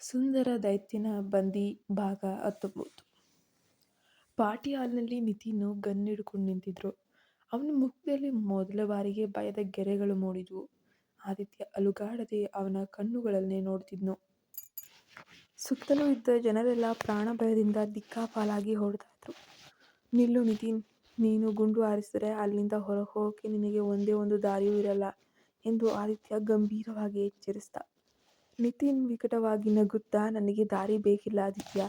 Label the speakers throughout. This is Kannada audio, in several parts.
Speaker 1: ಸುಂದರ ದೈತ್ಯನ ಬಂದಿ ಭಾಗ ಹತ್ತೊಂಬತ್ತು ಪಾರ್ಟಿ ಹಾಲ್ನಲ್ಲಿ ನಿತಿನ್ ಗನ್ ಹಿಡ್ಕೊಂಡು ನಿಂತಿದ್ರು. ಅವನ ಮುಖದಲ್ಲಿ ಮೊದಲ ಬಾರಿಗೆ ಭಯದ ಗೆರೆಗಳು ಮೂಡಿದ್ವು. ಆದಿತ್ಯ ಅಲುಗಾಡದೆ ಅವನ ಕಣ್ಣುಗಳನ್ನೇ ನೋಡ್ತಿದ್ನು. ಸುತ್ತಲೂ ಇದ್ದ ಜನರೆಲ್ಲ ಪ್ರಾಣ ಭಯದಿಂದ ದಿಕ್ಕಾಪಾಲಾಗಿ ಹೊಡೆತಾ ಇದ್ರು. ನಿಲ್ಲು ನಿತಿನ್, ನೀನು ಗುಂಡು ಹಾರಿಸಿದ್ರೆ ಅಲ್ಲಿಂದ ಹೊರಹೋಗೋಕೆ ನಿನಗೆ ಒಂದೇ ಒಂದು ದಾರಿಯೂ ಇರಲ್ಲ ಎಂದು ಆದಿತ್ಯ ಗಂಭೀರವಾಗಿ ಎಚ್ಚರಿಸಿದ. ನಿತಿನ್ ವಿಕಟವಾಗಿ ನಗುತ್ತಾ ನನಗೆ ದಾರಿ ಬೇಕಿಲ್ಲ ಆದಿತ್ಯ.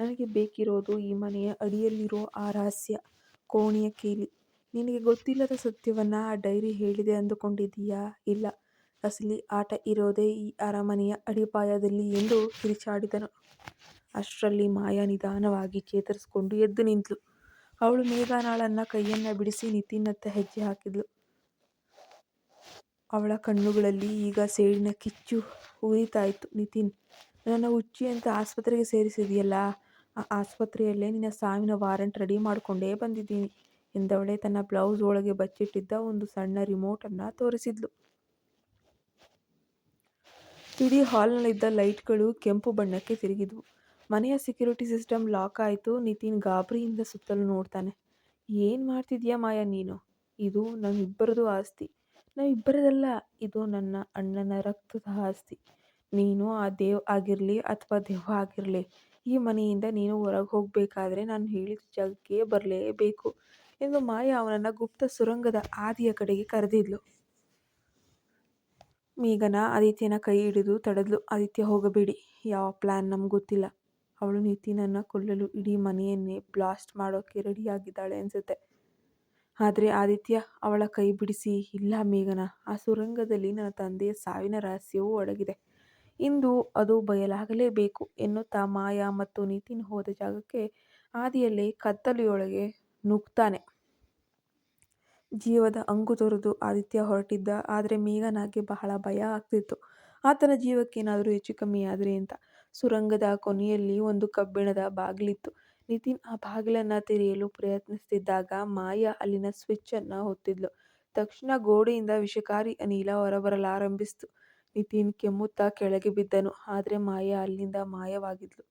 Speaker 1: ನನಗೆ ಬೇಕಿರೋದು ಈ ಮನೆಯ ಅಡಿಯಲ್ಲಿರೋ ಆ ರಹಸ್ಯ ಕೋಣೆಯ ಕೀಲಿ. ನಿನಗೆ ಗೊತ್ತಿಲ್ಲದ ಸತ್ಯವನ್ನು ಆ ಡೈರಿ ಹೇಳಿದೆ ಅಂದುಕೊಂಡಿದ್ದೀಯಾ ಇಲ್ಲ, ಅಸಲಿ ಆಟ ಇರೋದೇ ಈ ಅರಮನೆಯ ಅಡಿಪಾಯದಲ್ಲಿ ಎಂದು ಕಿರಿಚಾಡಿದನು ಅಷ್ಟರಲ್ಲಿ ಮಾಯಾ ನಿಧಾನವಾಗಿ ಚೇತರಿಸಿಕೊಂಡು ಎದ್ದು ನಿಂತಳು ಅವಳು ಮೇಘನಾಳನ್ನು ಕೈಯನ್ನ ಬಿಡಿಸಿ ನಿತಿನ್ ನತ್ತ ಹೆಜ್ಜೆ ಹಾಕಿದ್ಲು. ಅವಳ ಕಣ್ಣುಗಳಲ್ಲಿ ಈಗ ಸೇಡಿನ ಕಿಚ್ಚು ಉರೀತಾ ಇತ್ತು. ನಿತಿನ್, ನನ್ನ ಹುಚ್ಚಿ ಅಂತ ಆಸ್ಪತ್ರೆಗೆ ಸೇರಿಸಿದೆಯಲ್ಲ ಆ ಆಸ್ಪತ್ರೆಯಲ್ಲೇ ನಿನ್ನ ಸಾವಿನ ವಾರಂಟ್ ರೆಡಿ ಮಾಡಿಕೊಂಡೇ ಬಂದಿದ್ದೀನಿ ಎಂದವಳೆ ತನ್ನ ಬ್ಲೌಸ್ ಒಳಗೆ ಬಚ್ಚಿಟ್ಟಿದ್ದ ಒಂದು ಸಣ್ಣ ರಿಮೋಟನ್ನು ತೋರಿಸಿದ್ಲು. ಇಡೀ ಹಾಲ್ನಲ್ಲಿದ್ದ ಲೈಟ್ಗಳು ಕೆಂಪು ಬಣ್ಣಕ್ಕೆ ತಿರುಗಿದ್ವು. ಮನೆಯ ಸೆಕ್ಯೂರಿಟಿ ಸಿಸ್ಟಮ್ ಲಾಕ್ ಆಯಿತು ನಿತಿನ್ ಗಾಬರಿಯಿಂದ ಸುತ್ತಲೂ ನೋಡ್ತಾನೆ. ಏನು ಮಾಡ್ತಿದ್ಯಾ ಮಾಯಾ ನೀನು? ಇದು ನಮ್ಮಿಬ್ಬರದು ಆಸ್ತಿ. ನಮ್ಮಿಬ್ಬರದಲ್ಲ, ಇದು ನನ್ನ ಅಣ್ಣನ ರಕ್ತದ ಆಸ್ತಿ. ನೀನು ಆ ದೇವ್ ಆಗಿರಲಿ ಅಥವಾ ದೆವ್ವ ಆಗಿರಲಿ ಈ ಮನೆಯಿಂದ ನೀನು ಹೊರಗೆ ಹೋಗಬೇಕಾದ್ರೆ ನಾನು ಹೇಳಿದ ಜಾಗಕ್ಕೆ ಬರಲೇಬೇಕು ಎಂದು ಮಾಯಾ ಅವನನ್ನು ಗುಪ್ತ ಸುರಂಗದ ಆದಿಯ ಕಡೆಗೆ ಕರೆದಿದ್ಲು. ಮೇಘನ ಆದಿತ್ಯನ ಕೈ ಹಿಡಿದು ತಡೆದ್ಲು. ಆದಿತ್ಯ ಹೋಗಬೇಡಿ. ಯಾವ ಪ್ಲ್ಯಾನ್ ನಮ್ಗೆ ಗೊತ್ತಿಲ್ಲ ಅವಳು ನಿತಿನನ್ನು ಕೊಲ್ಲಲು ಇಡೀ ಮನೆಯನ್ನೇ ಬ್ಲಾಸ್ಟ್ ಮಾಡೋಕೆ ರೆಡಿಯಾಗಿದ್ದಾಳೆ ಅನ್ಸತ್ತೆ. ಆದ್ರೆ ಆದಿತ್ಯ ಅವಳ ಕೈ ಬಿಡಿಸಿ, ಇಲ್ಲ ಮೇಘನ, ಆ ಸುರಂಗದಲ್ಲಿ ನನ್ನ ತಂದೆಯ ಸಾವಿನ ರಹಸ್ಯವೂ ಅಡಗಿದೆ. ಇಂದು ಅದು ಬಯಲಾಗಲೇಬೇಕು, ಎನ್ನುತ್ತಾ ಮಾಯಾ ಮತ್ತು ನಿತಿನ್ ಹೋದ ಜಾಗಕ್ಕೆ ಆದಿಯಲ್ಲಿ ಕತ್ತಲೆಯೊಳಗೆ ನುಗ್ತಾನೆ. ಜೀವದ ಅಂಗು ತೊರೆದು ಆದಿತ್ಯ ಹೊರಟಿದ್ದ. ಆದರೆ ಮೇಘನಾಗೆ ಬಹಳ ಭಯ ಆಗ್ತಿತ್ತು ಆತನ ಜೀವಕ್ಕೇನಾದರೂ ಹೆಚ್ಚು ಕಮ್ಮಿ ಆದರೆ ಅಂತ. ಸುರಂಗದ ಕೊನೆಯಲ್ಲಿ ಒಂದು ಕಬ್ಬಿಣದ ಬಾಗಿಲಿತ್ತು. ನಿತಿನ್ ಆ ಬಾಗಿಲನ್ನು ತೆರೆಯಲು ಪ್ರಯತ್ನಿಸುತ್ತಿದ್ದಾಗ ಮಾಯಾ ಅಲ್ಲಿನ ಸ್ವಿಚ್ ಹೊತ್ತಿದ್ಲು. ತಕ್ಷಣ ಗೋಡೆಯಿಂದ ವಿಷಕಾರಿ ಅನಿಲ ಹೊರಬರಲಾರಂಭಿಸಿತು ನಿತಿನ್ ಕೆಮ್ಮುತ್ತಾ ಕೆಳಗೆ ಬಿದ್ದನು. ಆದರೆ ಮಾಯಾ ಅಲ್ಲಿಂದ ಮಾಯವಾಗಿದ್ಲು.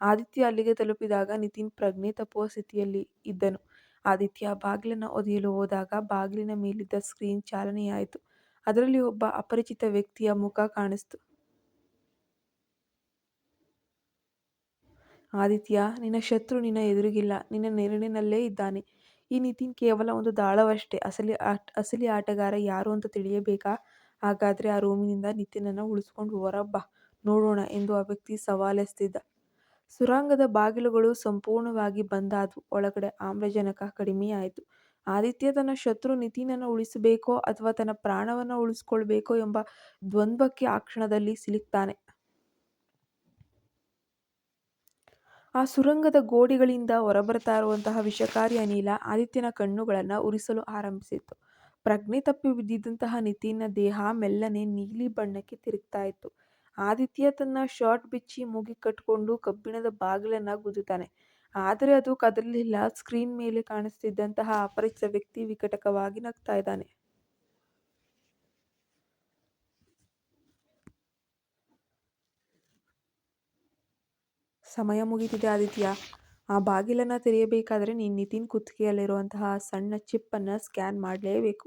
Speaker 1: ಆದಿತ್ಯ ಅಲ್ಲಿಗೆ ತಲುಪಿದಾಗ ನಿತಿನ್ ಪ್ರಜ್ಞೆ ತಪ್ಪುವ ಸ್ಥಿತಿಯಲ್ಲಿ ಇದ್ದನು. ಆದಿತ್ಯ ಬಾಗಿಲನ್ನು ಒದೆಯಲು ಹೋದಾಗ ಬಾಗಿಲಿನ ಮೇಲಿದ್ದ ಸ್ಕ್ರೀನ್ ಚಾಲನೆಯಾಯಿತು ಅದರಲ್ಲಿ ಒಬ್ಬ ಅಪರಿಚಿತ ವ್ಯಕ್ತಿಯ ಮುಖ ಕಾಣಿಸ್ತು. ಆದಿತ್ಯ, ನಿನ್ನ ಶತ್ರು ನಿನ್ನ ಎದುರಿಗಿಲ್ಲ, ನಿನ್ನ ನೆರಳಿನಲ್ಲೇ ಇದ್ದಾನೆ. ಈ ನಿತಿನ್ ಕೇವಲ ಒಂದು ದಾಳವಷ್ಟೇ. ಅಸಲಿ ಅಸಲಿ ಆಟಗಾರ ಯಾರು ಅಂತ ತಿಳಿಯಬೇಕಾ? ಹಾಗಾದರೆ ಆ ರೂಮಿನಿಂದ ನಿತಿನನ್ನು ಉಳಿಸ್ಕೊಂಡು ಹೊರಬಾ ನೋಡೋಣ ಎಂದು ಆ ವ್ಯಕ್ತಿ ಸವಾಲೆಸ್ತಿದ್ದ ಸುರಂಗದ ಬಾಗಿಲುಗಳು ಸಂಪೂರ್ಣವಾಗಿ ಬಂದಾದವು. ಒಳಗಡೆ ಆಮ್ಲಜನಕ ಕಡಿಮೆಯಾಯಿತು ಆದಿತ್ಯ ತನ್ನ ಶತ್ರು ನಿತಿನನ್ನು ಉಳಿಸಬೇಕೋ ಅಥವಾ ತನ್ನ ಪ್ರಾಣವನ್ನು ಉಳಿಸ್ಕೊಳ್ಬೇಕೋ ಎಂಬ ದ್ವಂದ್ವಕ್ಕೆ ಆ ಕ್ಷಣದಲ್ಲಿ ಸಿಲುಕ್ತಾನೆ. ಆ ಸುರಂಗದ ಗೋಡೆಗಳಿಂದ ಹೊರಬರ್ತಾ ಇರುವಂತಹ ವಿಷಕಾರಿ ಅನಿಲ ಆದಿತ್ಯನ ಕಣ್ಣುಗಳನ್ನು ಉರಿಸಲು ಆರಂಭಿಸಿತ್ತು. ಪ್ರಜ್ಞೆ ತಪ್ಪಿ ಬಿದ್ದಿದ್ದಂತಹ ನಿತಿನ ದೇಹ ಮೆಲ್ಲನೆ ನೀಲಿ ಬಣ್ಣಕ್ಕೆ ತಿರುಗ್ತಾ ಇತ್ತು. ಆದಿತ್ಯ ತನ್ನ ಶರ್ಟ್ ಬಿಚ್ಚಿ ಮೂಗಿ ಕಟ್ಕೊಂಡು ಕಬ್ಬಿಣದ ಬಾಗಿಲನ್ನ ಗುದ್ದುತ್ತಾನೆ. ಆದರೆ ಅದು ಕದಲಿಲ್ಲ, ಸ್ಕ್ರೀನ್ ಮೇಲೆ ಕಾಣಿಸ್ತಿದ್ದಂತಹ ಅಪರಿಚಿತ ವ್ಯಕ್ತಿ ವಿಕಟಕವಾಗಿ ನಗ್ತಾ ಇದ್ದಾನೆ. ಸಮಯ ಮುಗಿದಿದೆ ಆದಿತ್ಯ. ಆ ಬಾಗಿಲನ್ನು ತೆರೆಯಬೇಕಾದರೆ ನೀನು ನಿತಿನ್ ಕುತ್ತಿಗೆಯಲ್ಲಿರುವಂತಹ ಸಣ್ಣ ಚಿಪ್ ಅನ್ನ ಸ್ಕ್ಯಾನ್ ಮಾಡಲೇಬೇಕು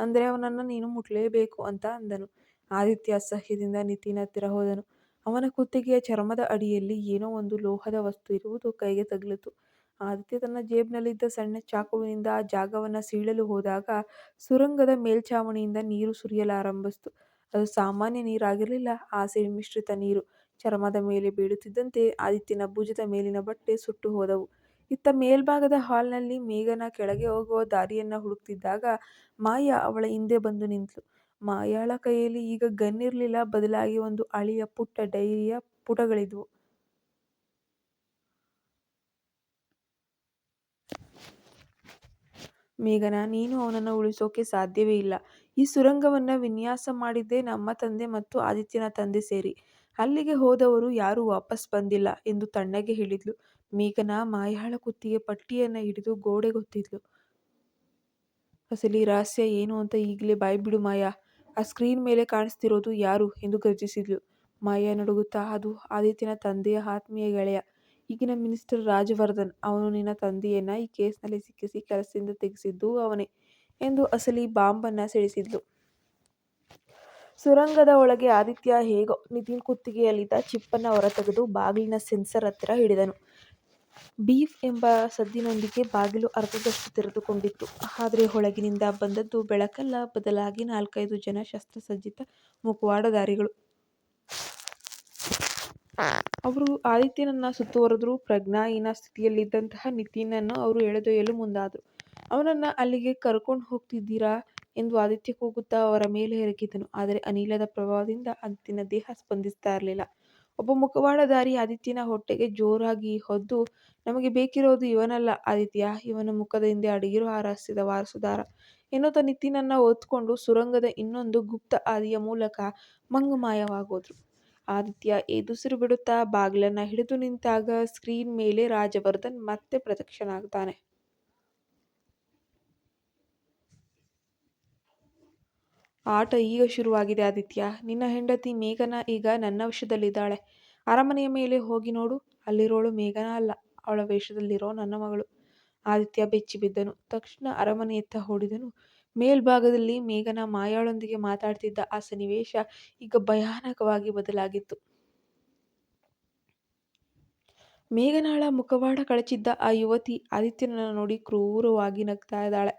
Speaker 1: ಅಂದರೆ ಅವನನ್ನ ನೀನು ಮುಟ್ಲೇಬೇಕು ಅಂತ ಅಂದನು. ಆದಿತ್ಯ ಅಸಹ್ಯದಿಂದ ನಿತಿನ್ ಹತ್ತಿರ ಹೋದನು. ಅವನ ಕುತ್ತಿಗೆಯ ಚರ್ಮದ ಅಡಿಯಲ್ಲಿ ಏನೋ ಒಂದು ಲೋಹದ ವಸ್ತು ಇರುವುದು ಕೈಗೆ ತಗುಲಿತು. ಆದಿತ್ಯ ತನ್ನ ಜೇಬ್ನಲ್ಲಿದ್ದ ಸಣ್ಣ ಚಾಕುವಿನಿಂದ ಆ ಜಾಗವನ್ನ ಸೀಳಲು ಹೋದಾಗ ಸುರಂಗದ ಮೇಲ್ಛಾವಣಿಯಿಂದ ನೀರು ಸುರಿಯಲಾರಂಭಿಸ್ತು. ಅದು ಸಾಮಾನ್ಯ ನೀರಾಗಿರಲಿಲ್ಲ ಆಸಿಡ್ ಮಿಶ್ರಿತ ನೀರು. ಚರ್ಮದ ಮೇಲೆ ಬೀಳುತ್ತಿದ್ದಂತೆ ಆದಿತ್ಯನ ಭುಜದ ಮೇಲಿನ ಬಟ್ಟೆ ಸುಟ್ಟು ಹೋದವು. ಇತ್ತ ಮೇಲ್ಭಾಗದ ಹಾಲ್ನಲ್ಲಿ ಮೇಘನ ಕೆಳಗೆ ಹೋಗುವ ದಾರಿಯನ್ನ ಹುಡುಕ್ತಿದ್ದಾಗ ಮಾಯಾ ಅವಳ ಹಿಂದೆ ಬಂದು ನಿಂತಳು ಮಾಯಾಳ ಕೈಯಲ್ಲಿ ಈಗ ಗನ್ನಿರಲಿಲ್ಲ. ಬದಲಾಗಿ ಒಂದು ಅಳಿಯ ಪುಟ್ಟ ಡೈರಿಯ ಪುಟಗಳಿದ್ವು. ಮೇಘನ, ನೀನು ಅವನನ್ನ ಉಳಿಸೋಕೆ ಸಾಧ್ಯವೇ ಇಲ್ಲ. ಈ ಸುರಂಗವನ್ನ ವಿನ್ಯಾಸ ಮಾಡಿದ್ದೇ ನಮ್ಮ ತಂದೆ ಮತ್ತು ಆದಿತ್ಯನ ತಂದೆ ಸೇರಿ. ಅಲ್ಲಿಗೆ ಹೋದವರು ಯಾರೂ ವಾಪಸ್ ಬಂದಿಲ್ಲ ಎಂದು ತಣ್ಣಗೆ ಹೇಳಿದ್ಲು. ಮೇಘನಾ ಮಾಯಾಳ ಕುತ್ತಿಗೆ ಪಟ್ಟಿಯನ್ನ ಹಿಡಿದು ಗೋಡೆಗೊತ್ತಿದ್ಲು. ಅಸಲಿ ರಹಸ್ಯ ಏನು ಅಂತ ಈಗ್ಲೇ ಬಾಯ್ಬಿಡು ಮಾಯಾ. ಆ ಸ್ಕ್ರೀನ್ ಮೇಲೆ ಕಾಣಿಸ್ತಿರೋದು ಯಾರು ಎಂದು ಗರ್ಜಿಸಿದ್ಲು. ಮಾಯಾ ನಡುಗುತ್ತಾ, ಅದು ಆದಿತ್ಯನ ತಂದೆಯ ಆತ್ಮೀಯ ಗೆಳೆಯ ಈಗಿನ ಮಿನಿಸ್ಟರ್ ರಾಜವರ್ಧನ್, ಅವನು ನಿನ್ನ ತಂದೆಯನ್ನ ಈ ಕೇಸ್ನಲ್ಲಿ ಸಿಕ್ಕಿಸಿ ಕೆಲಸದಿಂದ ತೆಗೆಸಿದ್ದು ಅವನೇ ಎಂದು ಅಸಲಿ ಬಾಂಬನ್ನ ಸಿಡಿಸಿದ್ಲು ಸುರಂಗದ ಒಳಗೆ ಆದಿತ್ಯ ಹೇಗೋ ನಿತಿನ್ ಕುತ್ತಿಗೆಯಲ್ಲಿದ್ದ ಚಿಪ್ಪನ್ನು ಹೊರತೆಗೆದು ಬಾಗಿಲಿನ ಸೆನ್ಸರ್ ಹತ್ತಿರ ಹಿಡಿದನು. ಬೀಫ್ ಎಂಬ ಸದ್ದಿನೊಂದಿಗೆ ಬಾಗಿಲು ಅರ್ಧದಷ್ಟು ತೆರೆದುಕೊಂಡಿತ್ತು. ಆದರೆ ಒಳಗಿನಿಂದ ಬಂದದ್ದು ಬೆಳಕಲ್ಲ, ಬದಲಾಗಿ ನಾಲ್ಕೈದು ಜನ ಶಸ್ತ್ರಸಜ್ಜಿತ ಮುಖವಾಡಧಾರಿಗಳು. ಅವರು ಆದಿತ್ಯನನ್ನ ಸುತ್ತುವರೆದ್ರು. ಪ್ರಜ್ಞಾಹೀನ ಸ್ಥಿತಿಯಲ್ಲಿದ್ದಂತಹ ನಿತಿನ್ನನ್ನು ಅವರು ಎಳೆದೊಯ್ಯಲು ಮುಂದಾದರು. ಅವನನ್ನ ಅಲ್ಲಿಗೆ ಕರ್ಕೊಂಡು ಹೋಗ್ತಿದ್ದೀರಾ ಎಂದು ಆದಿತ್ಯ ಕೂಗುತ್ತಾ ಅವರ ಮೇಲೆ ಎರಗಿದನು. ಆದರೆ ಅನಿಲದ ಪ್ರಭಾವದಿಂದ ಆದಿತ್ಯನ ದೇಹ ಸ್ಪಂದಿಸ್ತಾ ಇರಲಿಲ್ಲ. ಒಬ್ಬ ಮುಖವಾಡಧಾರಿ ಆದಿತ್ಯನ ಹೊಟ್ಟೆಗೆ ಜೋರಾಗಿ ಹೊದ್ದು, ನಮಗೆ ಬೇಕಿರೋದು ಇವನಲ್ಲ ಆದಿತ್ಯ, ಇವನ ಮುಖದ ಹಿಂದೆ ಅಡಗಿರೋ ಆ ರಹಸ್ಯದ ವಾರಸುದಾರ ಎನ್ನುತ್ತಾ ನಿತ್ತಿನನ್ನ ಹೊತ್ಕೊಂಡು ಸುರಂಗದ ಇನ್ನೊಂದು ಗುಪ್ತ ಆದಿಯ ಮೂಲಕ ಮಂಗಮಾಯವಾಗೋದ್ರು. ಆದಿತ್ಯ ಎದುಸಿರು ಬಿಡುತ್ತಾ ಬಾಗಿಲನ್ನ ಹಿಡಿದು ನಿಂತಾಗ ಸ್ಕ್ರೀನ್ ಮೇಲೆ ರಾಜವರ್ಧನ್ ಮತ್ತೆ ಪ್ರತ್ಯಕ್ಷನಾಗ್ತಾನೆ. ಆಟ ಈಗ ಶುರುವಾಗಿದೆ ಆದಿತ್ಯ. ನಿನ್ನ ಹೆಂಡತಿ ಮೇಘನ ಈಗ ನನ್ನ ವಶದಲ್ಲಿದ್ದಾಳೆ. ಅರಮನೆಯ ಮೇಲೆ ಹೋಗಿ ನೋಡು. ಅಲ್ಲಿರೋಳು ಮೇಘನ ಅಲ್ಲ, ಅವಳ ವೇಷದಲ್ಲಿರೋ ನನ್ನ ಮಗಳು. ಆದಿತ್ಯ ಬೆಚ್ಚಿಬಿದ್ದನು. ತಕ್ಷಣ ಅರಮನೆಯತ್ತ ಓಡಿದನು. ಮೇಲ್ಭಾಗದಲ್ಲಿ ಮೇಘನ ಮಾಯಾಳೊಂದಿಗೆ ಮಾತಾಡ್ತಿದ್ದ ಆ ಸನ್ನಿವೇಶ ಈಗ ಭಯಾನಕವಾಗಿ ಬದಲಾಗಿತ್ತು. ಮೇಘನಾಳ ಮುಖವಾಡ ಕಳಚಿದ್ದ ಆ ಯುವತಿ ಆದಿತ್ಯನನ್ನು ನೋಡಿ ಕ್ರೂರವಾಗಿ ನಗ್ತಾ ಇದ್ದಾಳೆ.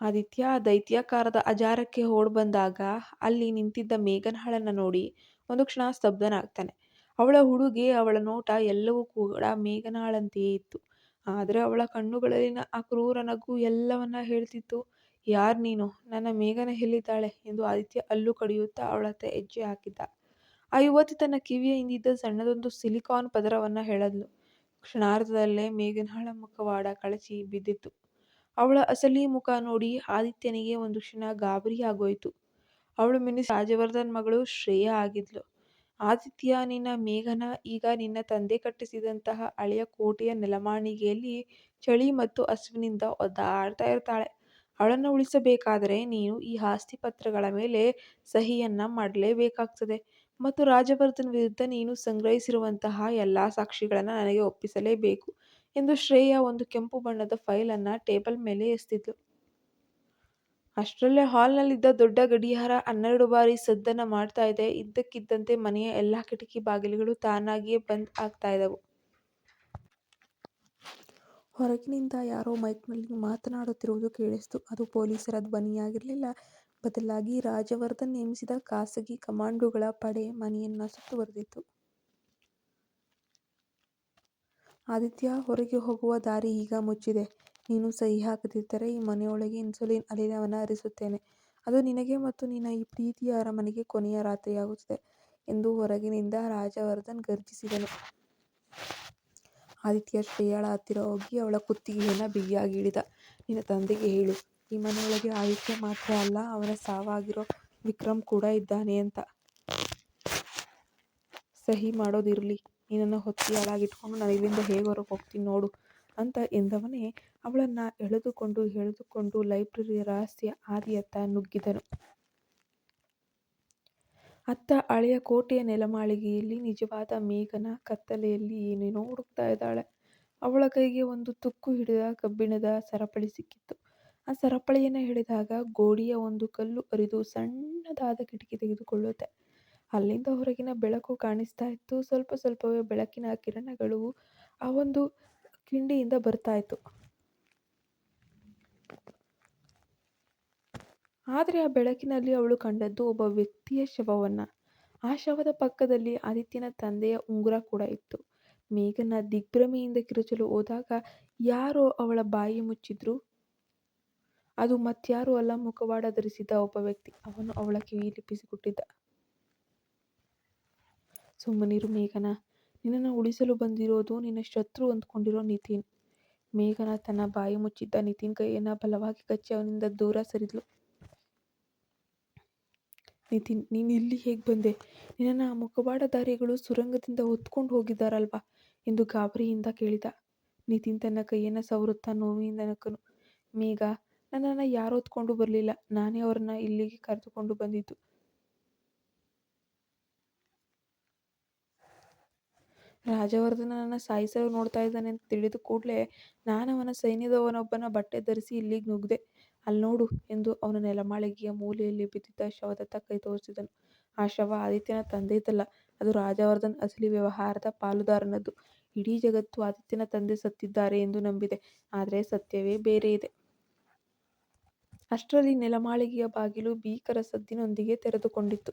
Speaker 1: ಆದಿತ್ಯ ದೈತ್ಯಾಕಾರದ ಅಜಾರಕ್ಕೆ ಓಡ್ ಬಂದಾಗ ಅಲ್ಲಿ ನಿಂತಿದ್ದ ಮೇಘನಾಳನ್ನ ನೋಡಿ ಒಂದು ಕ್ಷಣ ಸ್ತಬ್ಧನಾಗ್ತಾನೆ. ಅವಳ ಹುಡುಗಿ, ಅವಳ ನೋಟ ಎಲ್ಲವೂ ಕೂಡ ಮೇಘನಹಾಳಂತೆಯೇ ಇತ್ತು. ಆದರೆ ಅವಳ ಕಣ್ಣುಗಳಲ್ಲಿನ ಆ ಕ್ರೂರ ನಗು ಎಲ್ಲವನ್ನ ಹೇಳ್ತಿತ್ತು. ಯಾರ್ ನೀನು? ನನ್ನ ಮೇಘನ ಎಲ್ಲಿದ್ದಾಳೆ? ಎಂದು ಆದಿತ್ಯ ಅಲ್ಲೂ ಕಡಿಯುತ್ತಾ ಅವಳತ್ತ ಹೆಜ್ಜೆ ಹಾಕಿದ್ದ. ಆ ಯುವತಿ ತನ್ನ ಕಿವಿಯ ಹಿಂದಿದ್ದ ಸಣ್ಣದೊಂದು ಸಿಲಿಕಾನ್ ಪದರವನ್ನ ಹೇಳದ್ಲು ಕ್ಷಣಾರ್ಧದಲ್ಲೇ ಮೇಘನಾಳ ಮುಖವಾಡ ಕಳಚಿ ಬಿದ್ದಿತ್ತು. ಅವಳ ಅಸಲಿ ಮುಖ ನೋಡಿ ಆದಿತ್ಯನಿಗೆ ಒಂದು ಕ್ಷಣ ಗಾಬರಿ ಆಗೋಯ್ತು. ಅವಳು ಮಿನಿಸ್ ರಾಜವರ್ಧನ್ ಮಗಳು ಶ್ರೇಯ ಆಗಿದ್ಲು. ಆದಿತ್ಯ, ನಿನ್ನ ಮೇಘನ ಈಗ ನಿನ್ನ ತಂದೆ ಕಟ್ಟಿಸಿದಂತಹ ಹಳೆಯ ಕೋಟೆಯ ನೆಲಮಾಳಿಗೆಯಲ್ಲಿ ಚಳಿ ಮತ್ತು ಹಸುವಿನಿಂದ ಒದ್ದಾಡ್ತಾ ಇರ್ತಾಳೆ. ಅವಳನ್ನು ಉಳಿಸಬೇಕಾದರೆ ನೀನು ಈ ಆಸ್ತಿ ಪತ್ರಗಳ ಮೇಲೆ ಸಹಿಯನ್ನ ಮಾಡಲೇಬೇಕಾಗ್ತದೆ ಮತ್ತು ರಾಜವರ್ಧನ್ ವಿರುದ್ಧ ನೀನು ಸಂಗ್ರಹಿಸಿರುವಂತಹ ಎಲ್ಲ ಸಾಕ್ಷಿಗಳನ್ನು ನನಗೆ ಒಪ್ಪಿಸಲೇಬೇಕು ಎಂದು ಶ್ರೇಯಾ ಒಂದು ಕೆಂಪು ಬಣ್ಣದ ಫೈಲ್ ಅನ್ನ ಟೇಬಲ್ ಮೇಲೆ ಎಸ್ತಿದ್ಲು ಅಷ್ಟರಲ್ಲೇ ಹಾಲ್ನಲ್ಲಿದ್ದ ದೊಡ್ಡ ಗಡಿಯಾರ ಹನ್ನೆರಡು ಬಾರಿ ಸದ್ದನ್ನು ಮಾಡ್ತಾ ಇದೆ. ಇದ್ದಕ್ಕಿದ್ದಂತೆ ಮನೆಯ ಎಲ್ಲಾ ಕಿಟಕಿ ಬಾಗಿಲುಗಳು ತಾನಾಗಿಯೇ ಬಂದ್ ಆಗ್ತಾ ಇದ್ದವು. ಹೊರಗಿನಿಂದ ಯಾರೋ ಮೈಕ್ನಲ್ಲಿ ಮಾತನಾಡುತ್ತಿರುವುದು ಕೇಳಿಸ್ತು. ಅದು ಪೊಲೀಸರ ಧ್ವನಿಯಾಗಿರಲಿಲ್ಲ ಬದಲಾಗಿ ರಾಜವರ್ಧನ್ ನೇಮಿಸಿದ ಖಾಸಗಿ ಕಮಾಂಡೋಗಳ ಪಡೆ ಮನೆಯನ್ನ ಸುತ್ತುವರೆದಿತ್ತು. ಆದಿತ್ಯ, ಹೊರಗೆ ಹೋಗುವ ದಾರಿ ಈಗ ಮುಚ್ಚಿದೆ. ನೀನು ಸಹಿ ಹಾಕದಿದ್ದರೆ ಈ ಮನೆಯೊಳಗೆ ಇನ್ಸುಲಿನ್ ಅನಿಲವನ್ನು ಹರಿಸುತ್ತೇನೆ. ಅದು ನಿನಗೆ ಮತ್ತು ನಿನ್ನ ಈ ಪ್ರೀತಿಯ ಅರಮನೆಗೆ ಕೊನೆಯ ರಾತ್ರಿಯಾಗುತ್ತದೆ ಎಂದು ಹೊರಗಿನಿಂದ ರಾಜವರ್ಧನ್ ಘರ್ಜಿಸಿದನು. ಆದಿತ್ಯ ಶ್ರೇಯಾಳ ಹತ್ತಿರ ಹೋಗಿ ಅವಳ ಕುತ್ತಿಗೆಯನ್ನು ಬಿಗಿಯಾಗಿ ಹಿಡಿದ. ನಿನ್ನ ತಂದೆಗೆ ಹೇಳು, ಈ ಮನೆಯೊಳಗೆ ಆದಿತ್ಯ ಮಾತ್ರ ಅಲ್ಲ, ಅವನ ಸಾವಾಗಿರೋ ವಿಕ್ರಮ್ ಕೂಡ ಇದ್ದಾನೆ ಅಂತ. ಸಹಿ ಮಾಡೋದು ಹೊತ್ತಿ ಹಾಳಾಗಿಟ್ಕೊಂಡು ನಾನು ಇಲ್ಲಿಂದ ಹೇಗೆ ಹೊರಗೆ ಹೋಗ್ತೀನಿ ನೋಡು ಅಂತ ಎಂದವನೇ ಅವಳನ್ನು ಎಳೆದುಕೊಂಡು ಎಳೆದುಕೊಂಡು ಲೈಬ್ರರಿಯ ರಹಸ್ಯ ಹಾದಿಯತ್ತ ನುಗ್ಗಿದನು. ಅತ್ತ ಹಳೆಯ ಕೋಟೆಯ ನೆಲಮಾಳಿಗೆಯಲ್ಲಿ ನಿಜವಾದ ಮೇಘನ ಕತ್ತಲೆಯಲ್ಲಿ ಏನೇನೋ ಹುಡುಕ್ತಾ ಇದ್ದಾಳೆ. ಅವಳ ಕೈಗೆ ಒಂದು ತುಕ್ಕು ಹಿಡಿದ ಕಬ್ಬಿಣದ ಸರಪಳಿ ಸಿಕ್ಕಿತ್ತು. ಆ ಸರಪಳಿಯನ್ನು ಹಿಡಿದಾಗ ಗೋಡೆಯ ಒಂದು ಕಲ್ಲು ಅರಿದು ಸಣ್ಣದಾದ ಕಿಟಕಿ ತೆಗೆದುಕೊಳ್ಳುತ್ತೆ. ಅಲ್ಲಿಂದ ಹೊರಗಿನ ಬೆಳಕು ಕಾಣಿಸ್ತಾ ಇತ್ತು. ಸ್ವಲ್ಪ ಸ್ವಲ್ಪವೇ ಬೆಳಕಿನ ಕಿರಣಗಳು ಆ ಒಂದು ಕಿಂಡಿಯಿಂದ ಬರ್ತಾ ಇತ್ತು. ಆದರೆ ಆ ಬೆಳಕಿನಲ್ಲಿ ಅವಳು ಕಂಡದ್ದು ಒಬ್ಬ ವ್ಯಕ್ತಿಯ ಶವವನ್ನು ಆ ಶವದ ಪಕ್ಕದಲ್ಲಿ ಆದಿತ್ಯನ ತಂದೆಯ ಉಂಗುರ ಕೂಡ ಇತ್ತು. ಮೇಘನ ದಿಗ್ಭ್ರಮೆಯಿಂದ ಕಿರುಚಲು ಹೋದಾಗ ಯಾರೋ ಅವಳ ಬಾಯಿ ಮುಚ್ಚಿದ್ರು. ಅದು ಮತ್ಯಾರೂ ಅಲ್ಲ ಮುಖವಾಡ ಧರಿಸಿದ್ದ ಒಬ್ಬ ವ್ಯಕ್ತಿ. ಅವನು ಅವಳ ಕಿವಿ ಪಿಸುಗುಟ್ಟಿದ್ದ. ಸುಮ್ಮನಿರು ಮೇಘನಾ, ನಿನ್ನನ್ನು ಉಳಿಸಲು ಬಂದಿರೋದು ನಿನ್ನ ಶತ್ರು ಅಂದ್ಕೊಂಡಿರೋ ನಿತಿನ್. ಮೇಘನಾ ತನ್ನ ಬಾಯಿ ಮುಚ್ಚಿದ್ದ ನಿತಿನ್ ಕೈಯನ್ನು ಬಲವಾಗಿ ಕಚ್ಚಿ ಅವನಿಂದ ದೂರ ಸರಿದ್ಲು. ನಿತಿನ್, ನೀನು ಇಲ್ಲಿ ಹೇಗೆ ಬಂದೆ? ನಿನ್ನನ್ನು ಆ ಮುಖವಾಡಧಾರಿಗಳು ಸುರಂಗದಿಂದ ಹೊತ್ಕೊಂಡು ಹೋಗಿದ್ದಾರಲ್ವಾ ಎಂದು ಗಾಬರಿಯಿಂದ ಕೇಳಿದ. ನಿತಿನ್ ತನ್ನ ಕೈಯನ್ನು ಸವರುತ್ತಾ ನೋವಿನಿಂದ ನಕ್ಕನು. ಮೇಘ, ನನ್ನನ್ನು ಯಾರು ಹೊತ್ಕೊಂಡು ಬರಲಿಲ್ಲ ನಾನೇ ಅವರನ್ನು ಇಲ್ಲಿಗೆ ಕರೆದುಕೊಂಡು ಬಂದಿದ್ದು. ರಾಜವರ್ಧನನನ್ನ ಸಾಯಿಸಲು ನೋಡ್ತಾ ಇದ್ದಾನೆ ಅಂತ ತಿಳಿದ ನಾನು ಅವನ ಸೈನ್ಯದವನೊಬ್ಬನ ಬಟ್ಟೆ ಧರಿಸಿ ಇಲ್ಲಿಗೆ ನುಗ್ದೆ. ಅಲ್ನೋಡು ಎಂದು ಅವನ ನೆಲಮಾಳಿಗೆಯ ಮೂಲೆಯಲ್ಲಿ ಬಿದ್ದಿದ್ದ ಶವದತ್ತ ಕೈ ತೋರಿಸಿದನು. ಆ ಶವ ಆದಿತ್ಯನ ತಂದೆಯದಲ್ಲ. ಅದು ರಾಜವರ್ಧನ್ ಅಸಲಿ ವ್ಯವಹಾರದ ಪಾಲುದಾರನದ್ದು. ಇಡೀ ಜಗತ್ತು ಆದಿತ್ಯನ ತಂದೆ ಸತ್ತಿದ್ದಾರೆ ಎಂದು ನಂಬಿದೆ. ಆದರೆ ಸತ್ಯವೇ ಬೇರೆ ಇದೆ. ಅಷ್ಟರಲ್ಲಿ ನೆಲಮಾಳಿಗೆಯ ಬಾಗಿಲು ಭೀಕರ ಸದ್ದಿನೊಂದಿಗೆ ತೆರೆದುಕೊಂಡಿತ್ತು.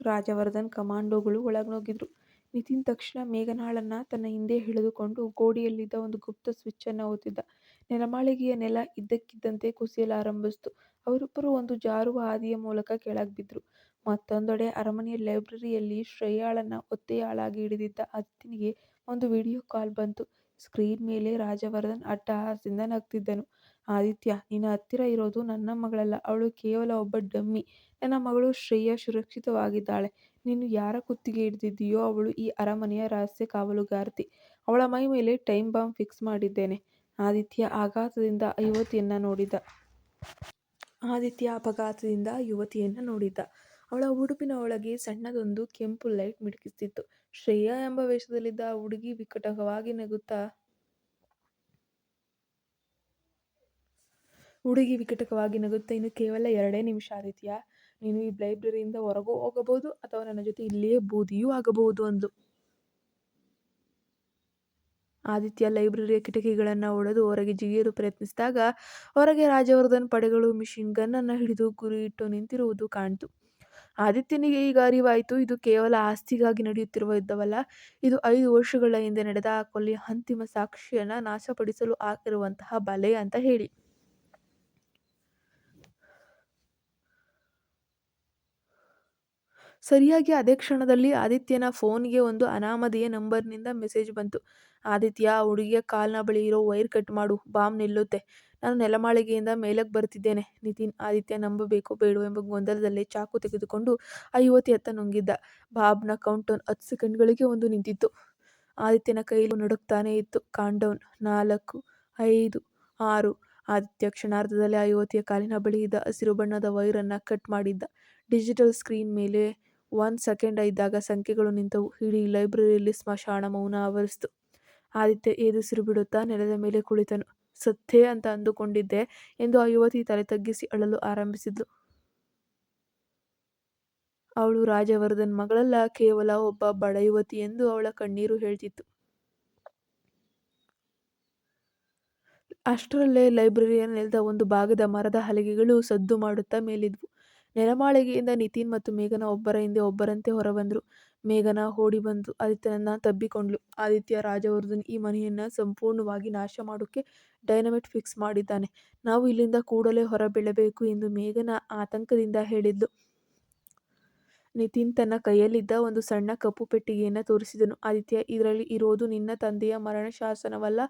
Speaker 1: ರಾಜವರ್ಧನ್ ಕಮಾಂಡೋಗಳು ಒಳಗ್ನುಗ್ಗಿದ್ರು. ನಿತಿನ್ ತಕ್ಷಣ ಮೇಘನಾಳನ್ನ ತನ್ನ ಹಿಂದೆ ಹಿಡಿದುಕೊಂಡು ಗೋಡೆಯಲ್ಲಿದ್ದ ಒಂದು ಗುಪ್ತ ಸ್ವಿಚ್ಚನ್ನ ಒತ್ತಿದ. ನೆಲಮಾಳಿಗೆಯ ನೆಲ ಇದ್ದಕ್ಕಿದ್ದಂತೆ ಕುಸಿಯಲು ಆರಂಭಿಸಿತು ಅವರಿಬ್ಬರು ಒಂದು ಜಾರುವ ಹಾದಿಯ ಮೂಲಕ ಕೆಳಗೆ ಬಿದ್ರು. ಮತ್ತೊಂದೆಡೆ ಅರಮನೆಯ ಲೈಬ್ರರಿಯಲ್ಲಿ ಶ್ರೇಯಾಳನ್ನ ಒತ್ತೆಯಾಳಾಗಿ ಹಿಡಿದಿದ್ದ ಅತ್ತಿನಿಗೆ ಒಂದು ವಿಡಿಯೋ ಕಾಲ್ ಬಂತು. ಸ್ಕ್ರೀನ್ ಮೇಲೆ ರಾಜವರ್ಧನ್ ಅಟ್ಟಹಾಸದಿಂದ ನಗ್ತಿದ್ದನು. ಆದಿತ್ಯ, ನಿನ್ನ ಹತ್ತಿರ ಇರೋದು ನನ್ನ ಮಗಳಲ್ಲ. ಅವಳು ಕೇವಲ ಒಬ್ಬ ಡಮ್ಮಿ. ನನ್ನ ಮಗಳು ಶ್ರೇಯಾ ಸುರಕ್ಷಿತವಾಗಿದ್ದಾಳೆ. ನೀನು ಯಾರ ಕುತ್ತಿಗೆ ಹಿಡಿದಿದ್ದೀಯೋ ಅವಳು ಈ ಅರಮನೆಯ ರಹಸ್ಯ ಕಾವಲುಗಾರ್ತಿ. ಅವಳ ಮೈಮೇಲೆ ಟೈಮ್ ಬಾಂಬ್ ಫಿಕ್ಸ್ ಮಾಡಿದ್ದೇನೆ. ಆದಿತ್ಯ ಆಘಾತದಿಂದ ಯುವತಿಯನ್ನ ನೋಡಿದ. ಆದಿತ್ಯ ಅಪಘಾತದಿಂದ ಯುವತಿಯನ್ನ ನೋಡಿದ. ಅವಳ ಉಡುಪಿನ ಒಳಗೆ ಸಣ್ಣದೊಂದು ಕೆಂಪು ಲೈಟ್ ಮಿಡುಕಿಸ್ತಿತ್ತು ಶ್ರೇಯಾ ಎಂಬ ವೇಷದಲ್ಲಿದ್ದ ಆ ಹುಡುಗಿ ವಿಕಟವಾಗಿ ನಗುತ್ತಾ, ಹುಡುಗಿ ವಿಕಟವಾಗಿ ನಗುತ್ತಾ, ಇನ್ನು ಕೇವಲ ಎರಡೇ ನಿಮಿಷ ಆದಿತ್ಯ. ನೀನು ಈ ಲೈಬ್ರರಿಯಿಂದ ಹೊರಗೂ ಹೋಗಬಹುದು ಅಥವಾ ನನ್ನ ಜೊತೆ ಇಲ್ಲಿಯೇ ಬೂದಿಯೂ ಆಗಬಹುದು ಅಂದು ಆದಿತ್ಯ ಲೈಬ್ರರಿಯ ಕಿಟಕಿಗಳನ್ನ ಒಡೆದು ಹೊರಗೆ ಜಿಗಿಯಲು ಪ್ರಯತ್ನಿಸಿದಾಗ ಹೊರಗೆ ರಾಜವರ್ಧನ್ ಪಡೆಗಳು ಮಿಷಿನ್ ಗನ್ ಅನ್ನ ಹಿಡಿದು ಗುರಿಯಿಟ್ಟು ನಿಂತಿರುವುದು ಕಾಣ್ತು. ಆದಿತ್ಯನಿಗೆ ಈಗ ಅರಿವಾಯಿತು, ಇದು ಕೇವಲ ಆಸ್ತಿಗಾಗಿ ನಡೆಯುತ್ತಿರುವ ಯುದ್ಧವಲ್ಲ. ಇದು ಐದು ವರ್ಷಗಳ ಹಿಂದೆ ನಡೆದ ಆ ಕೊಲ್ಲಿ ಅಂತಿಮ ಸಾಕ್ಷಿಯನ್ನ ನಾಶಪಡಿಸಲು ಹಾಕಿರುವಂತಹ ಬಲೆ ಅಂತ ಹೇಳಿ. ಸರಿಯಾಗಿ ಅದೇ ಕ್ಷಣದಲ್ಲಿ ಆದಿತ್ಯನ ಫೋನ್ಗೆ ಒಂದು ಅನಾಮಧೇಯ ನಂಬರ್ನಿಂದ ಮೆಸೇಜ್ ಬಂತು. ಆದಿತ್ಯ, ಆ ಹುಡುಗಿಯ ಕಾಲ್ನ ಬಳಿ ಇರೋ ವೈರ್ ಕಟ್ ಮಾಡು. ಬಾಂಬ್ ನಿಲ್ಲುತ್ತೆ. ನಾನು ನೆಲಮಾಳಿಗೆಯಿಂದ ಮೇಲಕ್ಕೆ ಬರ್ತಿದ್ದೇನೆ. ನಿತಿನ್ ಆದಿತ್ಯ ನಂಬಬೇಕು ಬೇಡು ಎಂಬ ಗೊಂದಲದಲ್ಲೇ ಚಾಕು ತೆಗೆದುಕೊಂಡು ಆ ಯುವತಿಯತ್ತ ನುಂಗಿದ್ದ ಬಾಬ್ನ ಕೌಂಟೌನ್ ಹತ್ತು ಸೆಕೆಂಡ್ಗಳಿಗೆ ಒಂದು ನಿಂತಿತ್ತು. ಆದಿತ್ಯನ ಕೈಗಳು ನಡುಗ್ತಾನೇ ಇತ್ತು. ಕೌಂಟ್ಡೌನ್ ನಾಲ್ಕು, ಐದು, ಆರು ಆದಿತ್ಯ ಕ್ಷಣಾರ್ಧದಲ್ಲಿ ಆ ಯುವತಿಯ ಕಾಲಿನ ಬಳಿ ಇದ್ದ ಹಸಿರು ಬಣ್ಣದ ವೈರನ್ನು ಕಟ್ ಮಾಡಿದ್ದ. ಡಿಜಿಟಲ್ ಸ್ಕ್ರೀನ್ ಮೇಲೆ ಒಂದ್ ಸೆಕೆಂಡ್ ಇದ್ದಾಗ ಸಂಖ್ಯೆಗಳು ನಿಂತವು. ಇಡೀ ಲೈಬ್ರರಿಯಲ್ಲಿ ಸ್ಮಶಾನ ಮೌನ ಆವರಿಸಿತು ಆದಿತ್ಯ ಏದುಸಿರು ಬಿಡುತ್ತಾ ನೆಲದ ಮೇಲೆ ಕುಳಿತನು. ಸತ್ತೇ ಅಂತ ಅಂದುಕೊಂಡಿದ್ದೆ ಎಂದು ಆ ಯುವತಿ ತಲೆ ತಗ್ಗಿಸಿ ಅಳಲು ಆರಂಭಿಸಿದ್ಲು. ಅವಳು ರಾಜವರ್ಧನ್ ಮಗಳಲ್ಲ, ಕೇವಲ ಒಬ್ಬ ಬಡ ಯುವತಿ ಎಂದು ಅವಳ ಕಣ್ಣೀರು ಹೇಳ್ತಿತ್ತು. ಅಷ್ಟರಲ್ಲೇ ಲೈಬ್ರರಿಯ ನೆಲದ ಒಂದು ಭಾಗದ ಮರದ ಹಲಗೆಗಳು ಸದ್ದು ಮಾಡುತ್ತಾ ಮೇಲೆದ್ವು. ನೆಲಮಾಳಿಗೆಯಿಂದ ನಿತಿನ್ ಮತ್ತು ಮೇಘನ ಒಬ್ಬರ ಹಿಂದೆ ಒಬ್ಬರಂತೆ ಹೊರಬಂದರು. ಮೇಘನ ಓಡಿ ಬಂದು ಆದಿತ್ಯನನ್ನ ತಬ್ಬಿಕೊಂಡ್ಲು ಆದಿತ್ಯ, ರಾಜವರ್ಧನ್ ಈ ಮನೆಯನ್ನ ಸಂಪೂರ್ಣವಾಗಿ ನಾಶ ಮಾಡೋಕೆ ಡೈನಮೈಟ್ ಫಿಕ್ಸ್ ಮಾಡಿದ್ದಾನೆ. ನಾವು ಇಲ್ಲಿಂದ ಕೂಡಲೇ ಹೊರಬೀಳಬೇಕು ಎಂದು ಮೇಘನ ಆತಂಕದಿಂದ ಹೇಳಿದ್ಲು. ನಿತಿನ್ ತನ್ನ ಕೈಯಲ್ಲಿದ್ದ ಒಂದು ಸಣ್ಣ ಕಪ್ಪು ಪೆಟ್ಟಿಗೆಯನ್ನ ತೋರಿಸಿದನು. ಆದಿತ್ಯ, ಇದರಲ್ಲಿ ಇರೋದು ನಿನ್ನ ತಂದೆಯ ಮರಣ ಶಾಸನವಲ್ಲ.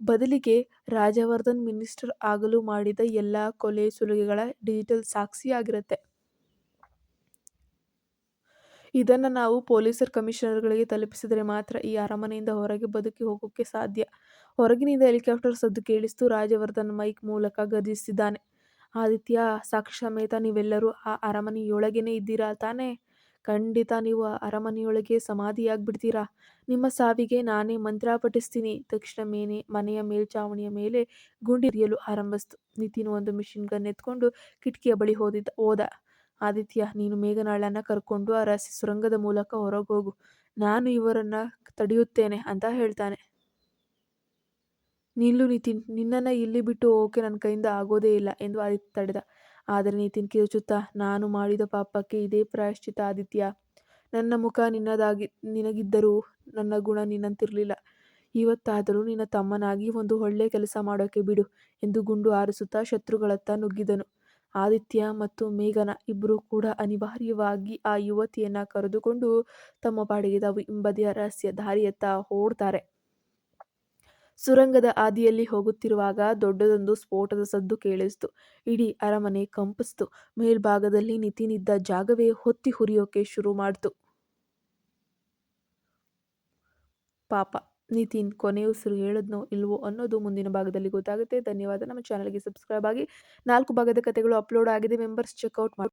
Speaker 1: ಬದಲಿಗೆ ರಾಜವರ್ಧನ್ ಮಿನಿಸ್ಟರ್ ಆಗಲು ಮಾಡಿದ ಎಲ್ಲ ಕೊಲೆ ಸುಲಿಗೆಗಳ ಡಿಜಿಟಲ್ ಸಾಕ್ಷಿಯಾಗಿರುತ್ತೆ. ಇದನ್ನ ನಾವು ಪೊಲೀಸರ್ ಕಮಿಷನರ್ಗಳಿಗೆ ತಲುಪಿಸಿದರೆ ಮಾತ್ರ ಈ ಅರಮನೆಯಿಂದ ಹೊರಗೆ ಬದುಕಿ ಹೋಗೋಕೆ ಸಾಧ್ಯ. ಹೊರಗಿನಿಂದ ಹೆಲಿಕಾಪ್ಟರ್ ಸದ್ದು ಕೇಳಿಸ್ತು. ರಾಜವರ್ಧನ್ ಮೈಕ್ ಮೂಲಕ ಗರ್ಜಿಸಿದ್ದಾನೆ. ಆದಿತ್ಯ, ಸಾಕ್ಷಿ ಸಮೇತ ನೀವೆಲ್ಲರೂ ಆ ಅರಮನೆಯೊಳಗೇನೇ ಇದ್ದೀರಾ ತಾನೇ. ಖಂಡಿತ ನೀವು ಅರಮನೆಯೊಳಗೆ ಸಮಾಧಿಯಾಗ್ಬಿಡ್ತೀರಾ. ನಿಮ್ಮ ಸಾವಿಗೆ ನಾನೇ ಮಂತ್ರ ಪಠಿಸ್ತೀನಿ. ತಕ್ಷಣ ಮನೆಯ ಮೇಲ್ಛಾವಣಿಯ ಮೇಲೆ ಗುಂಡಿರಿಯಲು ಆರಂಭಿಸ್ತು. ನಿತಿನ್ ಒಂದು ಮಿಷಿನ್ ಗನ್ ಎತ್ಕೊಂಡು ಕಿಟಕಿಯ ಬಳಿ ಹೋದಿದ್ದ ಹೋದ. ಆದಿತ್ಯ, ನೀನು ಮೇಘನಾಳನ್ನ ಕರ್ಕೊಂಡು ಆ ರಹಸ್ಯ ಸುರಂಗದ ಮೂಲಕ ಹೊರಗೋಗು. ನಾನು ಇವರನ್ನ ತಡೆಯುತ್ತೇನೆ ಅಂತ ಹೇಳ್ತಾನೆ. ನಿಲ್ಲು ನಿತಿನ್, ನಿನ್ನನ್ನು ಇಲ್ಲಿ ಬಿಟ್ಟು ಹೋಗೋಕೆ ನನ್ನ ಕೈಯಿಂದ ಆಗೋದೇ ಇಲ್ಲ ಎಂದು ಆದಿತ್ಯ ತಡೆದ. ಆದರೆ ನಿತಿನ್ ಕಿರುಚುತ್ತಾ, ನಾನು ಮಾಡಿದ ಪಾಪಕ್ಕೆ ಇದೇ ಪ್ರಾಯಶ್ಚಿತ ಆದಿತ್ಯ. ನನ್ನ ಮುಖ ನಿನ್ನದಾಗಿ ನಿನಗಿದ್ದರೂ ನನ್ನ ಗುಣ ನಿನ್ನಂತಿರಲಿಲ್ಲ ಇವತ್ತಾದರೂ ನಿನ್ನ ತಮ್ಮನಾಗಿ ಒಂದು ಒಳ್ಳೆ ಕೆಲಸ ಮಾಡೋಕೆ ಬಿಡು ಎಂದು ಗುಂಡು ಹಾರಿಸುತ್ತಾ ಶತ್ರುಗಳತ್ತ ನುಗ್ಗಿದನು. ಆದಿತ್ಯ ಮತ್ತು ಮೇಘನ ಇಬ್ಬರೂ ಕೂಡ ಅನಿವಾರ್ಯವಾಗಿ ಆ ಯುವತಿಯನ್ನು ಕರೆದುಕೊಂಡು ತಮ್ಮ ಪಾಡಿಗೆ ತಾವು ಹಿಂಬದಿಯ ರಹಸ್ಯ ದಾರಿಯತ್ತ ಓಡ್ತಾರೆ. ಸುರಂಗದ ಹಾದಿಯಲ್ಲಿ ಹೋಗುತ್ತಿರುವಾಗ ದೊಡ್ಡದೊಂದು ಸ್ಫೋಟದ ಸದ್ದು ಕೇಳಿಸ್ತು. ಇಡೀ ಅರಮನೆ ಕಂಪಿಸ್ತು. ಮೇಲ್ಭಾಗದಲ್ಲಿ ನಿತಿನಿದ್ದ ಜಾಗವೇ ಹೊತ್ತಿ ಹುರಿಯೋಕೆ ಶುರು ಮಾಡ್ತು. ಪಾಪ, ನಿತಿನ್ ಕೊನೆಯುಸಿರು ಹೇಳದ್ನೋ ಇಲ್ವೋ ಅನ್ನೋದು ಮುಂದಿನ ಭಾಗದಲ್ಲಿ ಗೊತ್ತಾಗುತ್ತೆ. ಧನ್ಯವಾದ. ನಮ್ಮ ಚಾನಲ್ಗೆ ಸಬ್ಸ್ಕ್ರೈಬ್ ಆಗಿ. ನಾಲ್ಕು ಭಾಗದ ಕಥೆಗಳು ಅಪ್ಲೋಡ್ ಆಗಿದೆ. ಮೆಂಬರ್ಸ್ ಚೆಕ್ಔಟ್ ಮಾಡಿ.